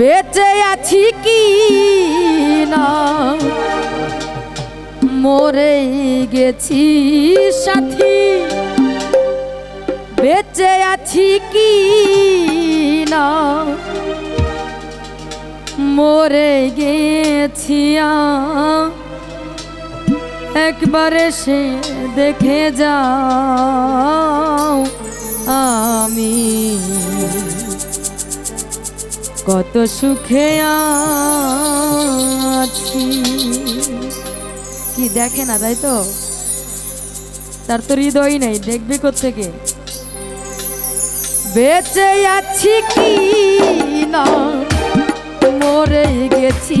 বেঁচে আছি কি না? মরে গেছি সাথী। বেঁচে আছি কি না? মরে গেছি একবারে সে দেখে যাও আমি। কত সুখে আছি। কি দেখে না, তাই তো? তার তো হৃদয় নেই, দেখবে কোথেকে বেঁচে আছি কি না? মরে গেছি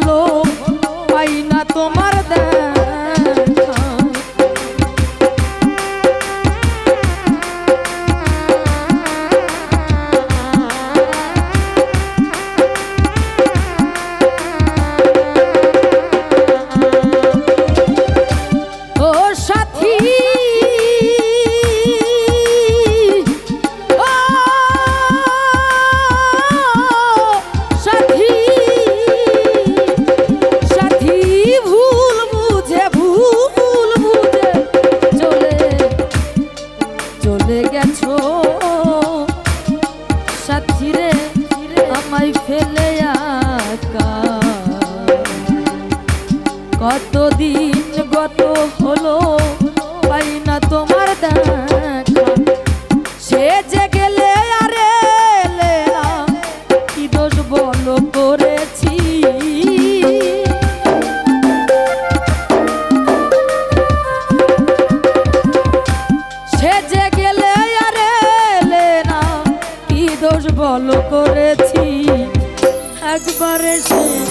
parecer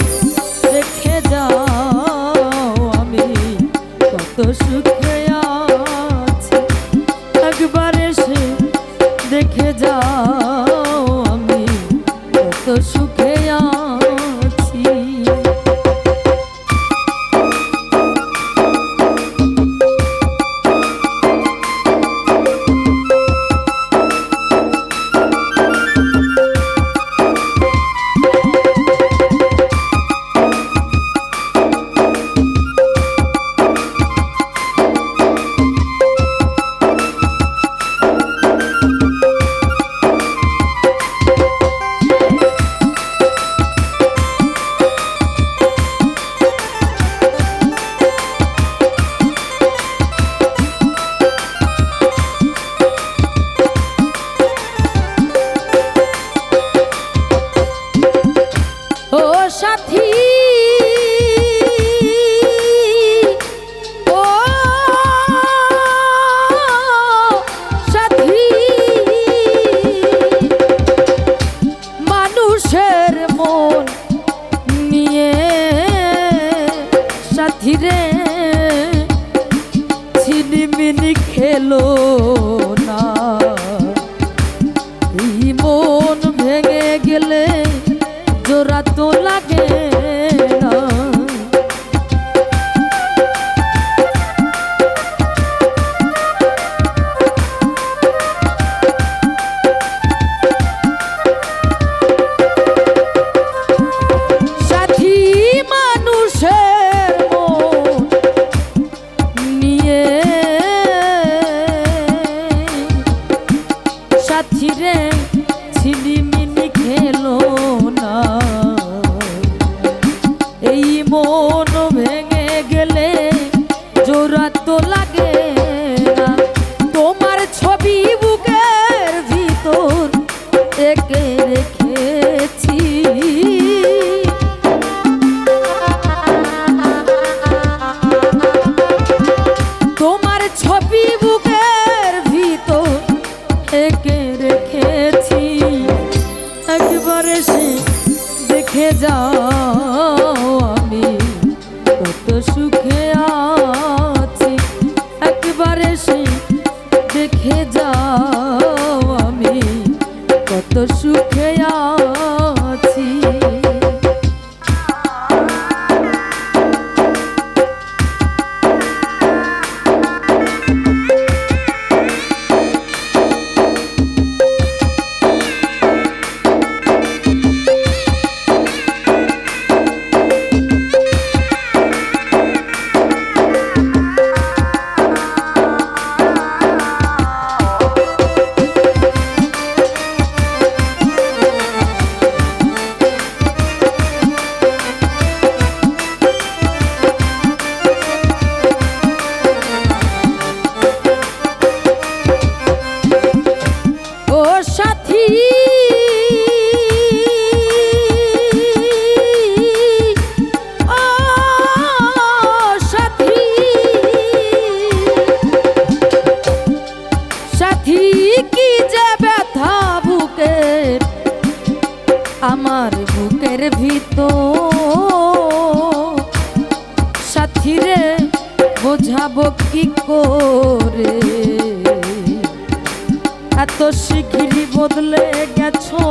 গেলে জোড়া তোলা রেখে যাও আমি কত সুখ রে বোঝাবো কি করে? এত শিখিরি বদলে গেছো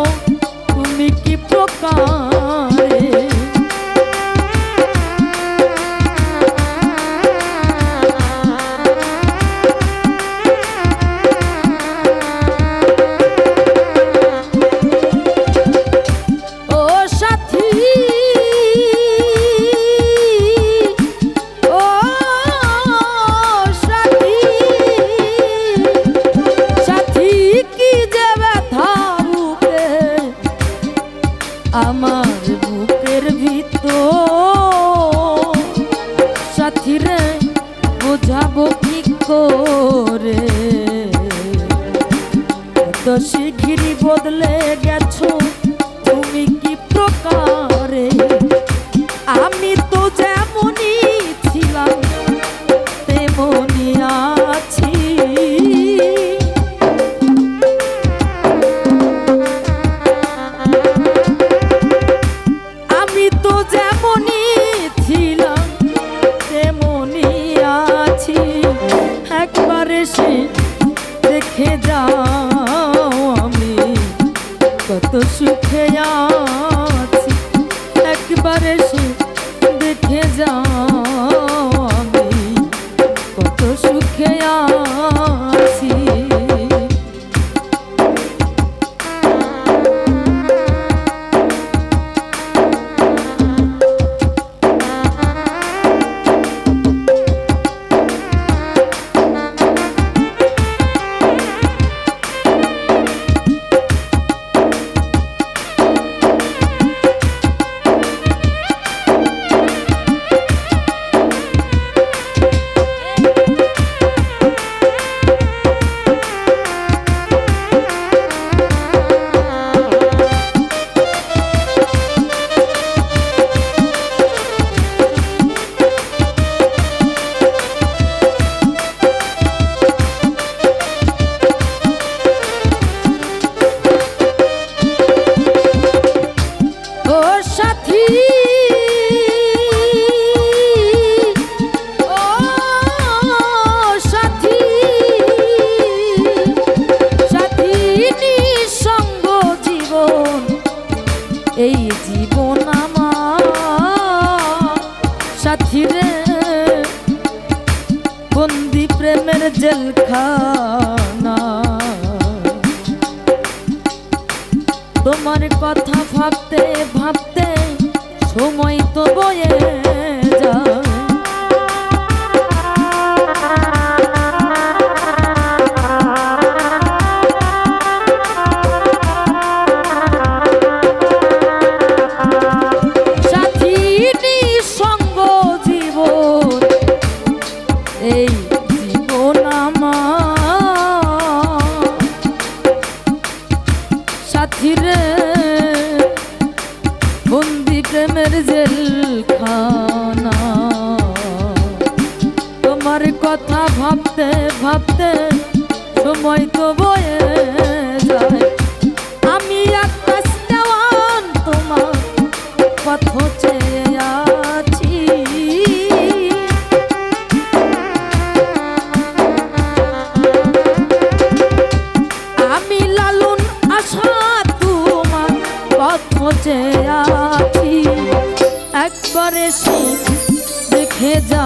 তুমি কি প্রকার? করে তো শিগগিরই বদলে গে জেলখানা কথা ভাবতে ভাবতে সময় তো বয়ে ভাবতে সময় তো বয়ে যায়। আমি আকাশ তোমার পথ চেয়ে আছি। আমি লালুন আশা, তোমার পথ চেয়ে আছি। একবারে দেখে যা